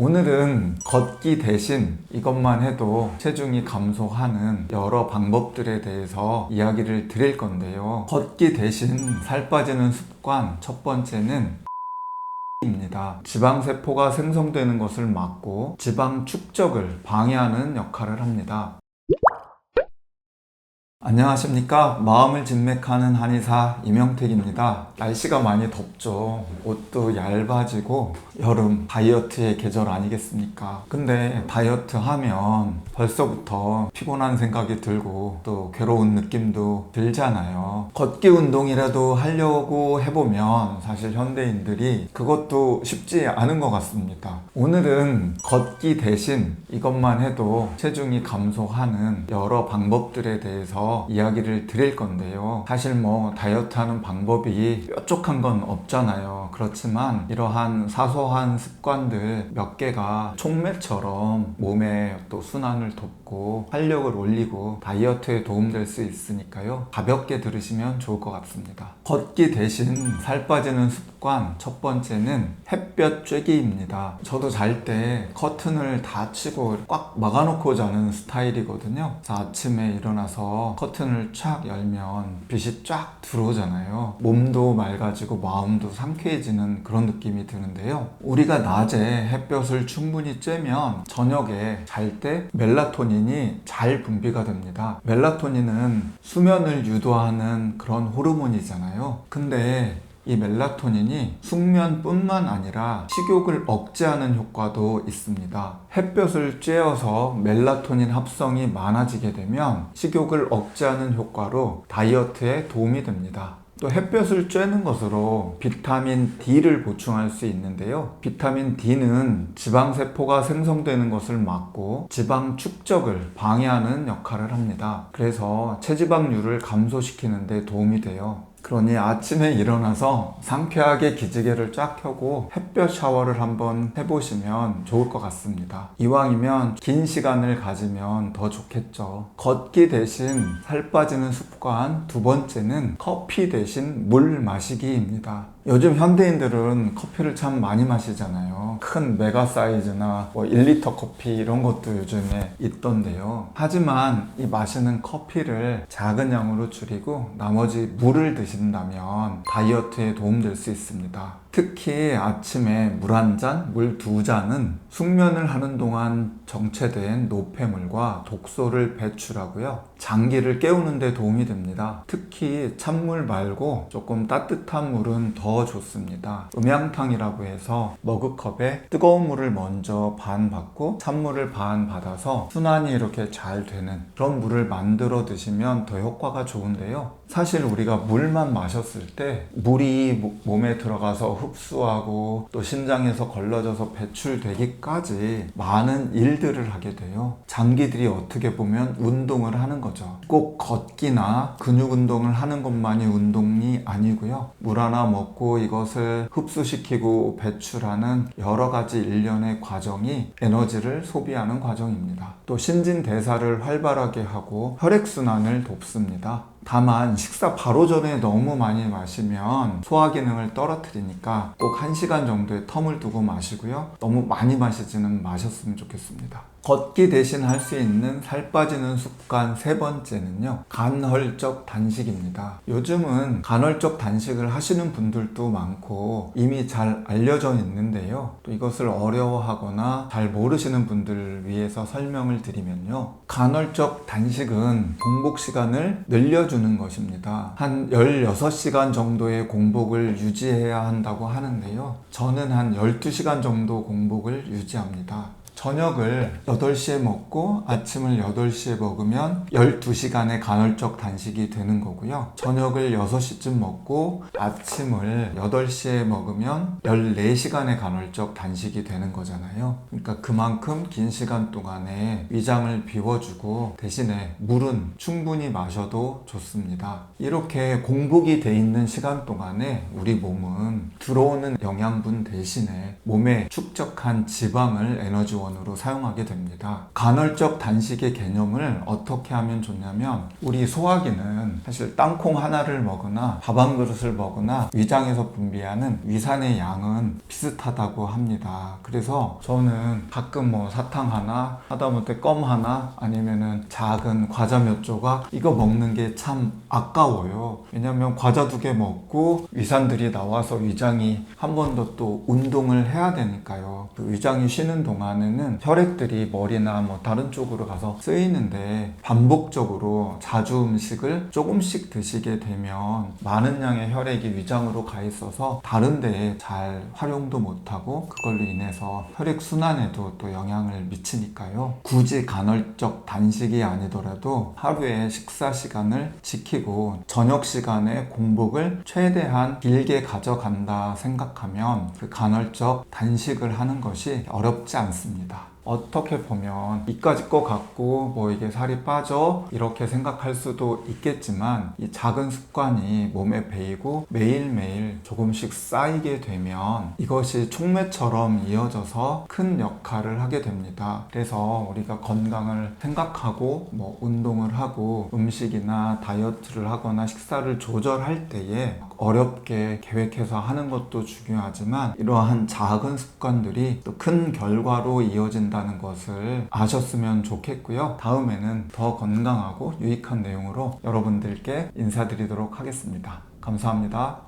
오늘은 걷기 대신 이것만 해도 체중이 감소하는 여러 방법들에 대해서 이야기를 드릴 건데요. 걷기 대신 살 빠지는 습관 첫 번째는 입니다. 지방세포가 생성되는 것을 막고 지방 축적을 방해하는 역할을 합니다. 안녕하십니까. 마음을 진맥하는 한의사 이명택입니다. 날씨가 많이 덥죠. 옷도 얇아지고 여름 다이어트의 계절 아니겠습니까? 근데 다이어트 하면 벌써부터 피곤한 생각이 들고 또 괴로운 느낌도 들잖아요. 걷기 운동이라도 하려고 해보면 사실 현대인들이 그것도 쉽지 않은 것 같습니다. 오늘은 걷기 대신 이것만 해도 체중이 감소하는 여러 방법들에 대해서 이야기를 드릴 건데요. 사실 뭐 다이어트 하는 방법이 뾰족한 건 없잖아요. 그렇지만 이러한 사소한 습관들 몇 개가 촉매처럼 몸에 또 순환을 돕고 활력을 올리고 다이어트에 도움될 수 있으니까요. 가볍게 들으시면 좋을 것 같습니다. 걷기 대신 살 빠지는 습관 첫 번째는 햇볕 쬐기입니다. 저도 잘 때 커튼을 다 치고 꽉 막아놓고 자는 스타일이거든요. 아침에 일어나서 커튼을 쫙 열면 빛이 쫙 들어오잖아요. 몸도 맑아지고 마음도 상쾌해지는 그런 느낌이 드는데요. 우리가 낮에 햇볕을 충분히 쬐면 저녁에 잘 때 멜라토닌이 잘 분비가 됩니다. 멜라토닌은 수면을 유도하는 그런 호르몬이잖아요. 근데 이 멜라토닌이 숙면뿐만 아니라 식욕을 억제하는 효과도 있습니다. 햇볕을 쬐어서 멜라토닌 합성이 많아지게 되면 식욕을 억제하는 효과로 다이어트에 도움이 됩니다. 또 햇볕을 쬐는 것으로 비타민 D를 보충할 수 있는데요. 비타민 D는 지방세포가 생성되는 것을 막고 지방 축적을 방해하는 역할을 합니다. 그래서 체지방률을 감소시키는 데 도움이 돼요. 그러니 아침에 일어나서 상쾌하게 기지개를 쫙 켜고 햇볕 샤워를 한번 해보시면 좋을 것 같습니다. 이왕이면 긴 시간을 가지면 더 좋겠죠. 걷기 대신 살 빠지는 습관 두 번째는 커피 대신 물 마시기입니다. 요즘 현대인들은 커피를 참 많이 마시잖아요. 큰 메가 사이즈나 뭐 1리터 커피 이런 것도 요즘에 있던데요. 하지만 이 마시는 커피를 작은 양으로 줄이고 나머지 물을 드신다면 다이어트에 도움될 수 있습니다. 특히 아침에 물 한 잔, 물 두 잔은 숙면을 하는 동안 정체된 노폐물과 독소를 배출하고요. 장기를 깨우는 데 도움이 됩니다. 특히 찬물 말고 조금 따뜻한 물은 더 좋습니다. 음양탕이라고 해서 머그컵에 뜨거운 물을 먼저 반 받고 찬물을 반 받아서 순환이 이렇게 잘 되는 그런 물을 만들어 드시면 더 효과가 좋은데요. 사실 우리가 물만 마셨을 때 물이 모- 몸에 들어가서 흡수하고 또 신장에서 걸러져서 배출되기까지 많은 일들을 하게 돼요. 장기들이 어떻게 보면 운동을 하는 거죠. 꼭 걷기나 근육 운동을 하는 것만이 운동이 아니고요. 물 하나 먹고 이것을 흡수시키고 배출하는 여러 가지 일련의 과정이 에너지를 소비하는 과정입니다. 또 신진대사를 활발하게 하고 혈액순환을 돕습니다. 다만 식사 바로 전에 너무 많이 마시면 소화 기능을 떨어뜨리니까 꼭 1시간 정도의 텀을 두고 마시고요. 너무 많이 마시지는 마셨으면 좋겠습니다. 걷기 대신 할 수 있는 살 빠지는 습관 세 번째는요. 간헐적 단식입니다. 요즘은 간헐적 단식을 하시는 분들도 많고 이미 잘 알려져 있는데요. 또 이것을 어려워하거나 잘 모르시는 분들을 위해서 설명을 드리면요. 간헐적 단식은 공복 시간을 늘려주는 것입니다. 한 16시간 정도의 공복을 유지해야 한다고 하는데요. 저는 한 12시간 정도 공복을 유지합니다. 저녁을 8시에 먹고 아침을 8시에 먹으면 12시간의 간헐적 단식이 되는 거고요. 저녁을 6시쯤 먹고 아침을 8시에 먹으면 14시간의 간헐적 단식이 되는 거잖아요. 그러니까 그만큼 긴 시간 동안에 위장을 비워주고 대신에 물은 충분히 마셔도 좋습니다. 이렇게 공복이 돼 있는 시간 동안에 우리 몸은 들어오는 영양분 대신에 몸에 축적한 지방을 에너지원 원으로 사용하게 됩니다. 간헐적 단식의 개념을 어떻게 하면 좋냐면 우리 소화기는 사실 땅콩 하나를 먹으나 밥 한 그릇을 먹으나 위장에서 분비하는 위산의 양은 비슷하다고 합니다. 그래서 저는 가끔 뭐 사탕 하나, 하다못해 껌 하나, 아니면은 작은 과자 몇 조각 이거 먹는 게 참 아까워요. 왜냐면 과자 두 개 먹고 위산들이 나와서 위장이 한 번 더 또 운동을 해야 되니까요. 그 위장이 쉬는 동안에는 혈액들이 머리나 뭐 다른 쪽으로 가서 쓰이는데 반복적으로 자주 음식을 조금씩 드시게 되면 많은 양의 혈액이 위장으로 가 있어서 다른 데에 잘 활용도 못하고 그걸로 인해서 혈액 순환에도 또 영향을 미치니까요. 굳이 간헐적 단식이 아니더라도 하루에 식사 시간을 지키고 저녁 시간에 공복을 최대한 길게 가져간다 생각하면 그 간헐적 단식을 하는 것이 어렵지 않습니다. 있다. 어떻게 보면 이까짓 거 갖고 뭐 이게 살이 빠져 이렇게 생각할 수도 있겠지만 이 작은 습관이 몸에 배이고 매일매일 조금씩 쌓이게 되면 이것이 촉매처럼 이어져서 큰 역할을 하게 됩니다. 그래서 우리가 건강을 생각하고 뭐 운동을 하고 음식이나 다이어트를 하거나 식사를 조절할 때에 어렵게 계획해서 하는 것도 중요하지만 이러한 작은 습관들이 또 큰 결과로 이어진 다는 것을 아셨으면 좋겠고요. 다음에는 더 건강하고 유익한 내용으로 여러분들께 인사드리도록 하겠습니다. 감사합니다.